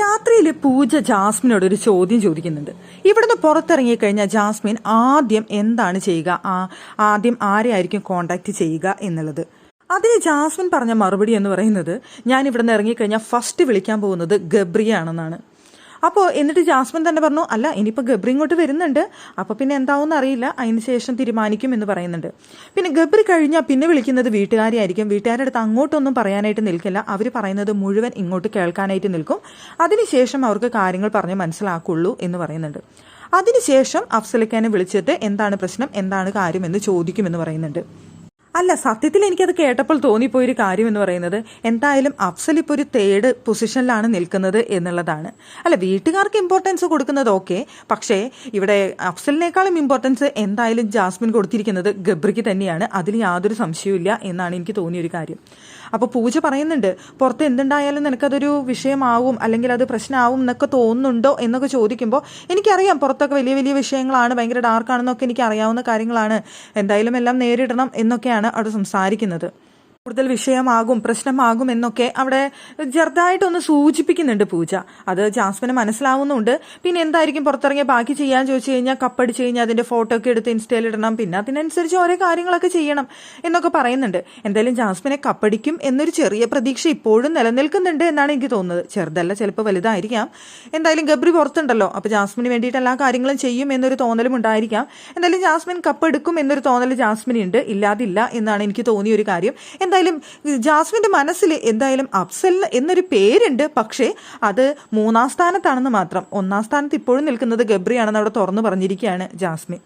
രാത്രിയിൽ പൂജ ജാസ്മിനോട് ഒരു ചോദ്യം ചോദിക്കുന്നുണ്ട്. ഇവിടുന്ന് പുറത്തിറങ്ങി കഴിഞ്ഞാൽ ജാസ്മിൻ ആദ്യം എന്താണ് ചെയ്യുക? ആ ആദ്യം ആരെയായിരിക്കും കോണ്ടാക്ട് ചെയ്യുക എന്നുള്ളത്. അതിന് ജാസ്മിൻ പറഞ്ഞ മറുപടി എന്ന് പറയുന്നത് ഞാൻ ഇവിടുന്ന് ഇറങ്ങിക്കഴിഞ്ഞാൽ ഫസ്റ്റ് വിളിക്കാൻ പോകുന്നത് ഗബ്രിയാണെന്നാണ്. അപ്പോൾ എന്നിട്ട് ജാസ്മിൻ തന്നെ പറഞ്ഞു അല്ല ഇനിയിപ്പോൾ ഗബ്രി ഇങ്ങോട്ട് വരുന്നുണ്ട്. അപ്പോൾ പിന്നെ എന്താവും അറിയില്ല. അതിന് ശേഷം തീരുമാനിക്കും എന്ന് പറയുന്നുണ്ട്. പിന്നെ ഗബ്രി കഴിഞ്ഞാൽ പിന്നെ വിളിക്കുന്നത് വീട്ടുകാരെയായിരിക്കും. വീട്ടുകാരുടെ അടുത്ത് അങ്ങോട്ടൊന്നും പറയാനായിട്ട് നിൽക്കില്ല. അവർ പറയുന്നത് മുഴുവൻ ഇങ്ങോട്ട് കേൾക്കാനായിട്ട് നിൽക്കും. അതിനുശേഷം അവർക്ക് കാര്യങ്ങൾ പറഞ്ഞ് മനസ്സിലാക്കുള്ളൂ എന്ന് പറയുന്നുണ്ട്. അതിനുശേഷം അഫ്സലിക്കാനെ വിളിച്ചിട്ട് എന്താണ് പ്രശ്നം എന്താണ് കാര്യം എന്ന് ചോദിക്കുമെന്ന് പറയുന്നുണ്ട്. അല്ല സത്യത്തിൽ എനിക്കത് കേട്ടപ്പോൾ തോന്നിപ്പോയൊരു കാര്യം എന്ന് പറയുന്നത് എന്തായാലും അഫ്സൽ ഇപ്പോൾ ഒരു തേർഡ് പൊസിഷനിലാണ് നിൽക്കുന്നത് എന്നുള്ളതാണ്. അല്ല വീട്ടുകാർക്ക് ഇമ്പോർട്ടൻസ് കൊടുക്കുന്നത് ഓക്കെ പക്ഷേ ഇവിടെ അഫ്സലിനേക്കാളും ഇമ്പോർട്ടൻസ് എന്തായാലും ജാസ്മിൻ കൊടുത്തിരിക്കുന്നത് ഗബ്രിക്ക് തന്നെയാണ്. അതിൽ യാതൊരു സംശയവുമില്ല എന്നാണ് എനിക്ക് തോന്നിയൊരു കാര്യം. അപ്പോൾ പൂജ പറയുന്നുണ്ട് പുറത്ത് എന്തുണ്ടായാലും നിനക്കതൊരു വിഷയമാവും അല്ലെങ്കിൽ അത് പ്രശ്നമാവും എന്നൊക്കെ തോന്നുന്നുണ്ടോ? എന്നൊക്കെ ചോദിക്കുമ്പോൾ എനിക്കറിയാം പുറത്തൊക്കെ വലിയ വലിയ വിഷയങ്ങളാണ് ഭയങ്കര ഡാർക്കാണെന്നൊക്കെ എനിക്ക് അറിയാവുന്ന കാര്യങ്ങളാണ്. എന്തായാലും എല്ലാം നേരിടണം എന്നൊക്കെയാണ് അവിടെ സംസാരിക്കുന്നത്. കൂടുതൽ വിഷയമാകും പ്രശ്നമാകും എന്നൊക്കെ അവിടെ ചെറുതായിട്ടൊന്ന് സൂചിപ്പിക്കുന്നുണ്ട് പൂജ. അത് ജാസ്മിന് മനസ്സിലാവുന്നുണ്ട്. പിന്നെ എന്തായിരിക്കും പുറത്തിറങ്ങിയ ബാക്കി ചെയ്യാൻ ചോദിച്ചു കഴിഞ്ഞാൽ കപ്പടിച്ച് കഴിഞ്ഞാൽ അതിന്റെ ഫോട്ടോ ഒക്കെ എടുത്ത് ഇൻസ്റ്റയിൽ ഇടണം. പിന്നെ അതിനനുസരിച്ച് ഓരോ കാര്യങ്ങളൊക്കെ ചെയ്യണം എന്നൊക്കെ പറയുന്നുണ്ട്. എന്തായാലും ജാസ്മിനെ കപ്പടിക്കും എന്നൊരു ചെറിയ പ്രതീക്ഷ ഇപ്പോഴും നിലനിൽക്കുന്നുണ്ട് എന്നാണ് എനിക്ക് തോന്നുന്നത്. ചെറുതല്ല ചിലപ്പോൾ വലുതായിരിക്കാം. എന്തായാലും ഗബ്രി പുറത്തുണ്ടല്ലോ. അപ്പോൾ ജാസ്മിന് വേണ്ടിയിട്ട് എല്ലാ കാര്യങ്ങളും ചെയ്യും എന്നൊരു തോന്നലും ഉണ്ടായിരിക്കാം. എന്തായാലും ജാസ്മിൻ കപ്പെടുക്കും എന്നൊരു തോന്നൽ ജാസ്മിനുണ്ട്. ഇല്ലാതില്ല എന്നാണ് എനിക്ക് തോന്നിയ ഒരു കാര്യം. എന്തായാലും ജാസ്മിന്റെ മനസ്സിൽ എന്തായാലും അഫ്സൽ എന്നൊരു പേരുണ്ട്. പക്ഷേ അത് മൂന്നാം സ്ഥാനത്താണെന്ന് മാത്രം. ഒന്നാം സ്ഥാനത്ത് ഇപ്പോഴും നിൽക്കുന്നത് ഗബ്രിയാണെന്ന് അവിടെ തുറന്നു പറഞ്ഞിരിക്കുകയാണ് ജാസ്മിൻ